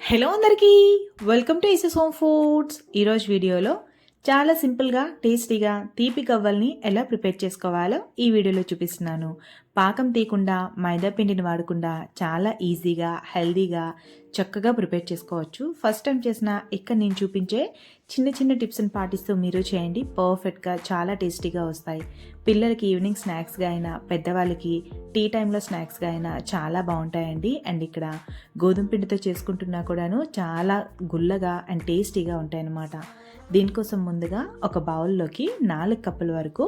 Hello అందరికీ. Welcome to Isha's home foods ఈరోజు వీడియోలో చాలా సింపుల్గా టేస్టీగా తీపి కవ్వల్ని ఎలా ప్రిపేర్ చేసుకోవాలో ఈ వీడియోలో చూపిస్తున్నాను. పాకం తీయకుండా మైదా పిండిని వాడకుండా చాలా ఈజీగా హెల్దీగా చక్కగా ప్రిపేర్ చేసుకోవచ్చు. ఫస్ట్ టైం చేసిన ఇక్కడ నేను చూపించే చిన్న చిన్న టిప్స్ని పాటిస్తూ మీరు చేయండి. పర్ఫెక్ట్గా చాలా టేస్టీగా వస్తాయి. పిల్లలకి ఈవినింగ్ స్నాక్స్గా అయినా పెద్దవాళ్ళకి టీ టైంలో స్నాక్స్గా అయినా చాలా బాగుంటాయండి. అండ్ ఇక్కడ గోధుమ పిండితో చేసుకుంటున్నా కూడాను చాలా గుల్లగా అండ్ టేస్టీగా ఉంటాయన్నమాట. దీనికోసం ముందుగా ఒక బౌల్లోకి నాలుగు కప్పుల వరకు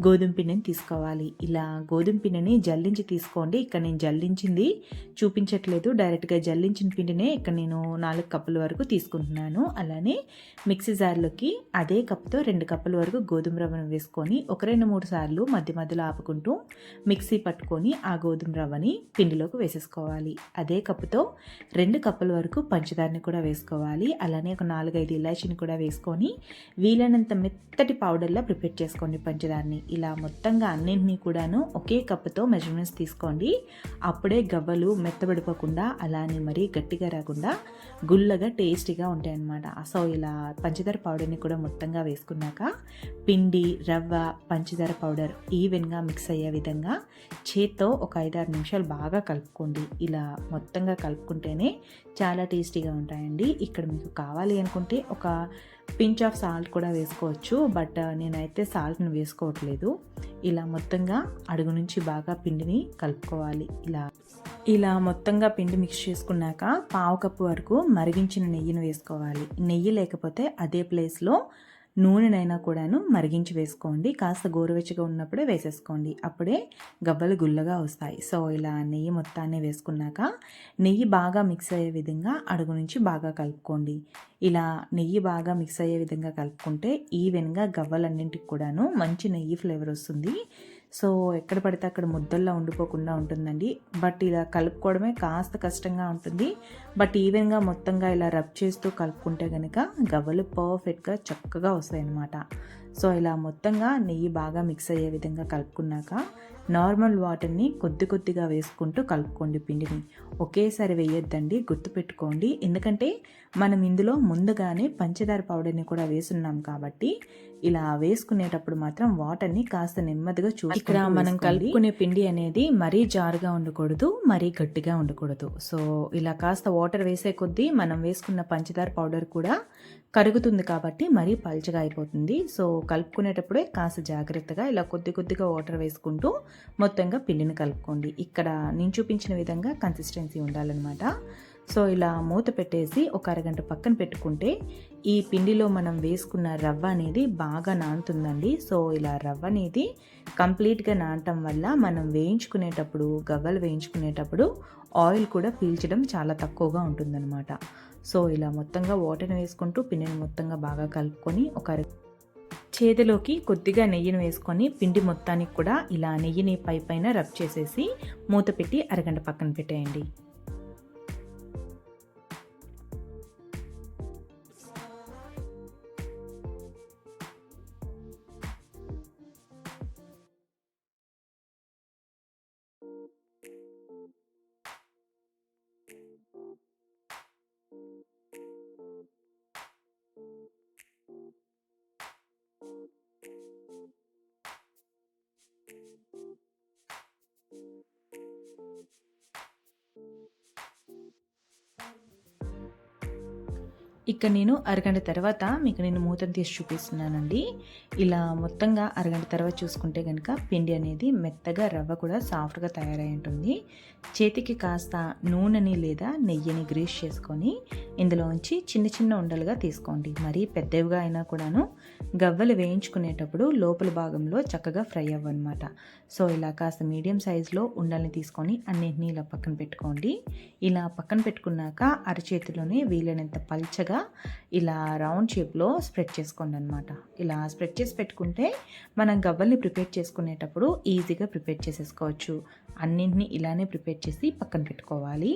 గోధుమ పిండిని తీసుకోవాలి. ఇలా గోధుమ పిండిని జల్లించి తీసుకోండి. ఇక్కడ నేను జల్లించింది చూపించట్లేదు. డైరెక్ట్గా జల్లించిన పిండినే ఇక్కడ నేను నాలుగు కప్పుల వరకు తీసుకుంటున్నాను. అలానే మిక్సీ జార్లోకి అదే కప్తో రెండు కప్పుల వరకు గోధుమ రవ్వను వేసుకొని ఒక రెండు మూడు సార్లు మధ్య మధ్యలో ఆపుకుంటూ మిక్సీ పట్టుకొని ఆ గోధుమ రవ్వని పిండిలోకి వేసేసుకోవాలి. అదే కప్పుతో రెండు కప్పుల వరకు పంచదారని కూడా వేసుకోవాలి. అలానే ఒక నాలుగైదు ఇలాచీని కూడా వేసుకొని వీలైనంత మెత్తటి పౌడర్లా ప్రిపేర్ చేసుకోండి పంచదారని. ఇలా మొత్తంగా అన్నింటినీ కూడాను ఒకే కప్పుతో మెజర్మెంట్స్ తీసుకోండి. అప్పుడే గవ్వలు మెత్తబడిపోకుండా అలానే మరీ గట్టిగా రాకుండా గుల్లగా టేస్టీగా ఉంటాయి అన్నమాట సో ఇలా పంచదార పౌడర్ని కూడా మొత్తంగా వేసుకున్నాక పిండి రవ్వ పంచదార పౌడర్ ఈవెన్గా మిక్స్ అయ్యే విధంగా చేత్తో ఒక ఐదారు నిమిషాలు బాగా కలుపుకోండి. ఇలా మొత్తంగా కలుపుకుంటేనే చాలా టేస్టీగా ఉంటాయండి. ఇక్కడ మీకు కావాలి అనుకుంటే ఒక పించ్ ఆఫ్ సాల్ట్ కూడా వేసుకోవచ్చు బట్ నేనైతే సాల్ట్ని వేసుకోవట్లేదు. ఇలా మొత్తంగా అడుగు నుంచి బాగా పిండిని కలుపుకోవాలి. ఇలా ఇలా మొత్తంగా పిండి మిక్స్ చేసుకున్నాక పావు కప్పు వరకు మరిగించిన నెయ్యిని వేసుకోవాలి. నెయ్యి లేకపోతే అదే ప్లేస్లో నూనెనైనా కూడాను మరిగించి వేసుకోండి. కాస్త గోరువెచ్చగా ఉన్నప్పుడే వేసేసుకోండి. అప్పుడే గవ్వలు గుల్లగా వస్తాయి. సో ఇలా నెయ్యి మొత్తాన్ని వేసుకున్నాక నెయ్యి బాగా మిక్స్ అయ్యే విధంగా అడుగు నుంచి బాగా కలుపుకోండి. ఇలా నెయ్యి బాగా మిక్స్ అయ్యే విధంగా కలుపుకుంటే ఈవెన్గా గవ్వలన్నింటికి కూడాను మంచి నెయ్యి ఫ్లేవర్ వస్తుంది. సో ఎక్కడ పడితే అక్కడ ముద్దల్లో ఉండిపోకుండా ఉంటుందండి. బట్ ఇలా కలుపుకోవడమే కాస్త కష్టంగా ఉంటుంది. బట్ ఈవెన్గా మొత్తంగా ఇలా రబ్ చేస్తూ కలుపుకుంటే కనుక గవ్వలు పర్ఫెక్ట్గా చక్కగా వస్తాయి అన్నమాట సో ఇలా మొత్తంగా నెయ్యి బాగా మిక్స్ అయ్యే విధంగా కలుపుకున్నాక నార్మల్ వాటర్ని కొద్ది కొద్దిగా వేసుకుంటూ కలుపుకోండి పిండిని. ఒకేసారి వేయొద్దండి గుర్తుపెట్టుకోండి ఎందుకంటే మనం ఇందులో ముందుగానే పంచదార పౌడర్ని కూడా వేసున్నాం కాబట్టి ఇలా వేసుకునేటప్పుడు మాత్రం వాటర్ని కాస్త నెమ్మదిగా చూసి ఇక్కడ మనం కలుపుకునే పిండి అనేది మరీ జారుగా ఉండకూడదు మరీ గట్టిగా ఉండకూడదు. సో ఇలా కాస్త వాటర్ వేసే కొద్దీ మనం వేసుకున్న పంచదార పౌడర్ కూడా కరుగుతుంది కాబట్టి మరీ పల్చగా అయిపోతుంది. సో కలుపుకునేటప్పుడే కాస్త జాగ్రత్తగా ఇలా కొద్ది కొద్దిగా వాటర్ వేసుకుంటూ మొత్తంగా పిండిని కలుపుకోండి. ఇక్కడ నేను చూపించిన విధంగా కన్సిస్టెన్సీ ఉండాలన్నమాట. సో ఇలా మూత పెట్టేసి ఒక అరగంట పక్కన పెట్టుకుంటే ఈ పిండిలో మనం వేసుకున్న రవ్వ అనేది బాగా నానుతుందండి. సో ఇలా రవ్వ అనేది కంప్లీట్గా నానటం వల్ల మనం వేయించుకునేటప్పుడు గవ్వలు వేయించుకునేటప్పుడు ఆయిల్ కూడా పీల్చడం చాలా తక్కువగా ఉంటుందన్నమాట. సో ఇలా మొత్తంగా వాటర్ని వేసుకుంటూ పిండిని మొత్తంగా బాగా కలుపుకొని ఒక చేతిలోకి కొద్దిగా నెయ్యిని వేసుకొని పిండి మొత్తానికి కూడా ఇలా నెయ్యిని పై పైన రబ్ చేసేసి మూత పెట్టి అరగంట పక్కన పెట్టేయండి. ఇక్కడ నేను అరగంట తర్వాత మీకు నేను మూతను తీసి చూపిస్తున్నానండి. ఇలా మొత్తంగా అరగంట తర్వాత చూసుకుంటే కనుక పిండి అనేది మెత్తగా రవ్వ కూడా సాఫ్ట్గా తయారై ఉంటుంది. చేతికి కాస్త నూనెని లేదా నెయ్యిని గ్రీస్ చేసుకొని ఇందులో ఉంచి చిన్న చిన్న ఉండలుగా తీసుకోండి. మరీ పెద్దవిగా అయినా కూడాను గవ్వలు వేయించుకునేటప్పుడు లోపల భాగంలో చక్కగా ఫ్రై అవ్వనమాట సో ఇలా కాస్త మీడియం సైజులో ఉండల్ని తీసుకొని అన్నింటినీ ఇలా పక్కన పెట్టుకోండి. ఇలా పక్కన పెట్టుకున్నాక అరచేతిలోనే వీలైనంత పల్చగా ఇలా రౌండ్ షేప్లో స్ప్రెడ్ చేసుకోండి అనమాట ఇలా స్ప్రెడ్ చేసి పెట్టుకుంటే మనం గవ్వల్ని ప్రిపేర్ చేసుకునేటప్పుడు ఈజీగా ప్రిపేర్ చేసేసుకోవచ్చు. అన్నింటినీ ఇలానే ప్రిపేర్ చేసి పక్కన పెట్టుకోవాలి.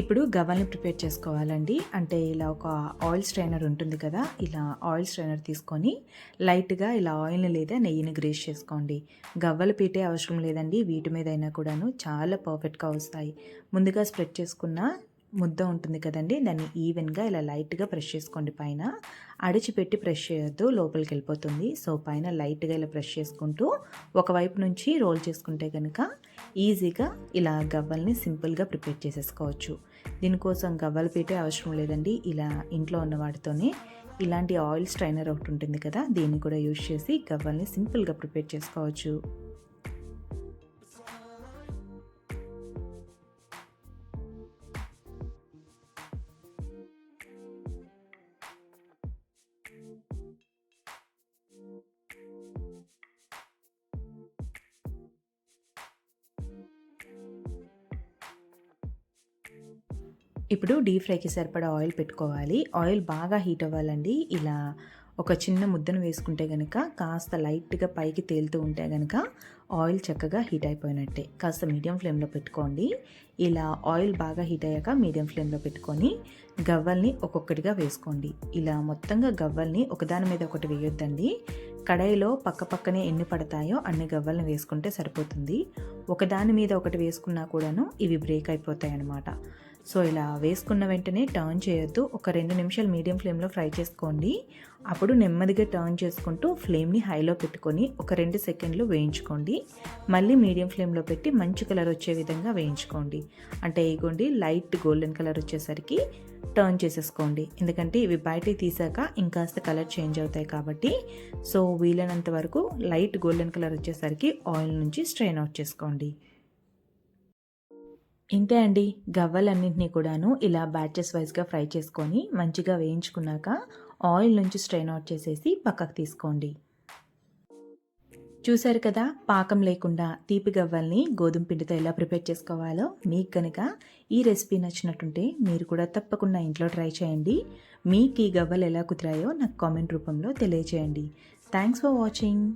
ఇప్పుడు గవ్వల్ని ప్రిపేర్ చేసుకోవాలండి. అంటే ఇలా ఒక ఆయిల్ స్ట్రైనర్ ఉంటుంది కదా ఇలా ఆయిల్ స్ట్రైనర్ తీసుకొని లైట్గా ఇలా ఆయిల్ని లేదా నెయ్యిని గ్రేస్ చేసుకోండి. గవ్వలు పీటే అవసరం లేదండి వీటి మీద అయినా కూడాను చాలా పర్ఫెక్ట్గా వస్తాయి. ముందుగా స్ప్రెడ్ చేసుకున్న ముద్ద ఉంటుంది కదండి దాన్ని ఈవెన్గా ఇలా లైట్గా ప్రెష్ చేసుకోండి. పైన అడిచిపెట్టి ప్రెష్ చేయొద్దు లోపలికి వెళ్ళిపోతుంది. సో పైన లైట్గా ఇలా ప్రెస్ చేసుకుంటూ ఒకవైపు నుంచి రోల్ చేసుకుంటే కనుక ఈజీగా ఇలా గవ్వల్ని సింపుల్గా ప్రిపేర్ చేసేసుకోవచ్చు. దీనికోసం గవ్వలు పెట్టే అవసరం లేదండి. ఇలా ఇంట్లో ఉన్న వాటితోనే ఇలాంటి ఆయిల్ స్ట్రైనర్ ఒకటి ఉంటుంది కదా దీన్ని కూడా యూజ్ చేసి గవ్వల్ని సింపుల్గా ప్రిపేర్ చేసుకోవచ్చు. ఇప్పుడు డీప్ ఫ్రైకి సరిపడా ఆయిల్ పెట్టుకోవాలి. ఆయిల్ బాగా హీట్ అవ్వాలండి. ఇలా ఒక చిన్న ముద్దను వేసుకుంటే కనుక కాస్త లైట్గా పైకి తేలుతూ ఉంటే కనుక ఆయిల్ చక్కగా హీట్ అయిపోయినట్టే. కాస్త మీడియం ఫ్లేమ్లో పెట్టుకోండి. ఇలా ఆయిల్ బాగా హీట్ అయ్యాక మీడియం ఫ్లేమ్లో పెట్టుకొని గవ్వల్ని ఒక్కొక్కటిగా వేసుకోండి. ఇలా మొత్తంగా గవ్వల్ని ఒకదాని మీద ఒకటి వేయొద్దండి. కడాయిలో పక్క పక్కనే ఎన్ని పడతాయో అన్ని గవ్వల్ని వేసుకుంటే సరిపోతుంది. ఒకదాని మీద ఒకటి వేసుకున్నా కూడాను ఇవి బ్రేక్ అయిపోతాయి అన్నమాట సో ఇలా వేసుకున్న వెంటనే టర్న్ చేయొద్దు. ఒక రెండు నిమిషాలు మీడియం ఫ్లేమ్లో ఫ్రై చేసుకోండి. అప్పుడు నెమ్మదిగా టర్న్ చేసుకుంటూ ఫ్లేమ్ని హైలో పెట్టుకొని ఒక రెండు సెకండ్లు వేయించుకోండి. మళ్ళీ మీడియం ఫ్లేమ్లో పెట్టి మంచి కలర్ వచ్చే విధంగా వేయించుకోండి. అంటే ఇగోండి లైట్ గోల్డెన్ కలర్ వచ్చేసరికి టర్న్ చేసేసుకోండి. ఎందుకంటే ఇవి బయటికి తీసాక ఇంకాస్త కలర్ చేంజ్ అవుతాయి కాబట్టి. సో వీలైనంత వరకు లైట్ గోల్డెన్ కలర్ వచ్చేసరికి ఆయిల్ నుంచి స్ట్రెయిన్ అవుట్ చేసుకోండి. ఇంతే అండి. గవ్వలన్నింటినీ కూడాను ఇలా బ్యాచెస్ వైజ్గా ఫ్రై చేసుకొని మంచిగా వేయించుకున్నాక ఆయిల్ నుంచి స్ట్రెయిన్ అవుట్ చేసేసి పక్కకు తీసుకోండి. చూశారు కదా పాకం లేకుండా తీపి గవ్వల్ని గోధుమ పిండితో ఎలా ప్రిపేర్ చేసుకోవాలో మీకు కనుక ఈ రెసిపీ నచ్చినట్టుంటే మీరు కూడా తప్పకుండా ఇంట్లో ట్రై చేయండి. మీకు ఈ గవ్వలు ఎలా కుదిరాయో నాకు కామెంట్ రూపంలో తెలియచేయండి. Thanks for watching.